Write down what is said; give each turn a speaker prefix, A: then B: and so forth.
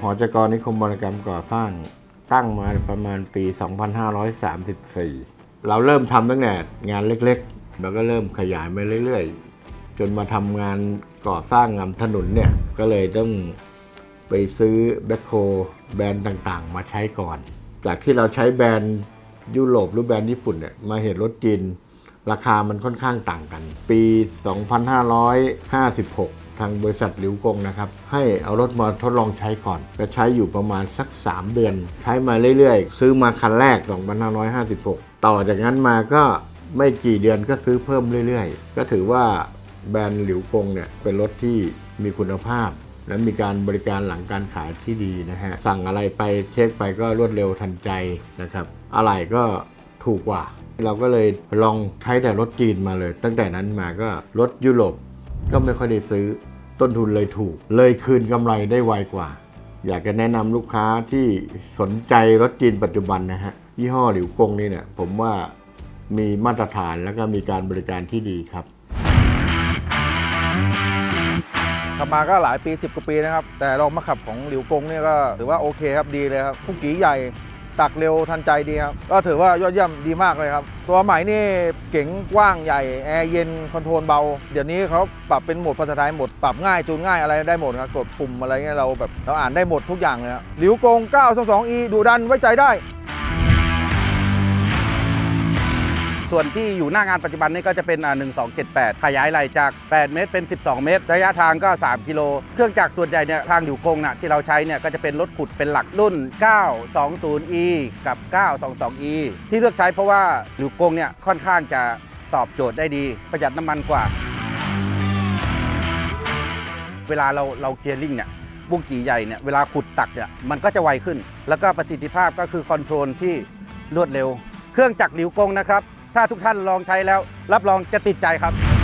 A: หอจกรนิคมบริกรรมก่อสร้างตั้งมาประมาณปี 2534 เราเริ่มทำตั้งแต่งานเล็กๆ แล้วก็เริ่มขยายมาเรื่อยๆ จนมาทำงานก่อสร้างงามถนนเนี่ย ก็เลยต้องไปซื้อแบคโฮแบรนด์ต่างๆ มาใช้ก่อน จากที่เราใช้แบรนด์ยุโรปหรือแบรนด์ญี่ปุ่นเนี่ย มาเห็นรถจีนราคามันค่อนข้างต่างกัน ปี 2556 ทางบริษัทหลิวกงนะครับ ให้เอารถมาทดลองใช้ก่อนก็ใช้อยู่ประมาณสัก 3 เดือน ใช้มาเรื่อยๆ ซื้อมาคันแรก 2556 ต่อจากนั้นมาก็ไม่กี่เดือนก็ซื้อเพิ่มเรื่อยๆ ก็ถือว่าแบรนด์หลิวกงเนี่ยเป็นรถที่มีคุณภาพ และมีการบริการหลังการขายที่ดีนะฮะ สั่งอะไรไปเช็คไปก็รวดเร็วทันใจนะครับ อะไรก็ถูกกว่า เราก็เลยลองใช้แต่รถจีนมาเลย ตั้งแต่นั้นมาก็รถยุโรปก็ไม่ค่อยได้ซื้อ ต้นทุนเลยถูก เลยคืนกำไรได้ไวกว่า อยากจะแนะนำลูกค้าที่สนใจรถจีนปัจจุบันนะฮะยี่ห้อหลิวกงนี่เนี่ยผมว่ามีมาตรฐานแล้วก็มีการบริการที่ดีครับ
B: ขับมาก็หลายปี 10 กว่าปีนะครับ แต่ลองมาขับของหลิวกงเนี่ยก็ถือว่าโอเคครับดีเลยครับผู้กีใหญ่ ตักเร็วทันใจดีครับ ก็ถือว่ายอดเยี่ยมดีมากเลยครับ ตัวใหม่นี่เก๋งกว้างใหญ่ แอร์เย็นคอนโทรลเบา เดี๋ยวนี้เขาปรับเป็นโหมดภาษาไทยโหมด ปรับง่ายจูนง่ายอะไรได้หมดครับ กดปุ่มอะไรเงี้ยเราแบบเราอ่านได้หมดทุกอย่างเลยครับหลิวกง 922e ดูดันไว้ใจได้
C: ส่วนที่อยู่หน้างานปัจจุบันนี้ก็จะเป็นอ่า1278 ขยายไหลจาก 8 เมตรเป็น 12 เมตร ระยะทางก็ 3 กิโล เครื่องจักรส่วนใหญ่เนี่ยทางดิวกงนะที่เราใช้เนี่ยก็จะเป็นรถขุดเป็นหลักรุ่น 920e กับ 922e ที่เลือกใช้เพราะว่าดิวกงเนี่ยค่อนข้างจะตอบโจทย์ได้ดี ประหยัดน้ำมันกว่า เวลาเราเราเคลียร์ลิงเนี่ยบุ้งกี่ใหญ่เนี่ยเวลาขุดตักเนี่ยมันก็จะไวขึ้น แล้วก็ประสิทธิภาพก็คือคอนโทรลที่รวดเร็ว เครื่องจักรหลิวกงนะครับ ถ้าทุกท่านลองใช้แล้ว รับรองจะติดใจครับ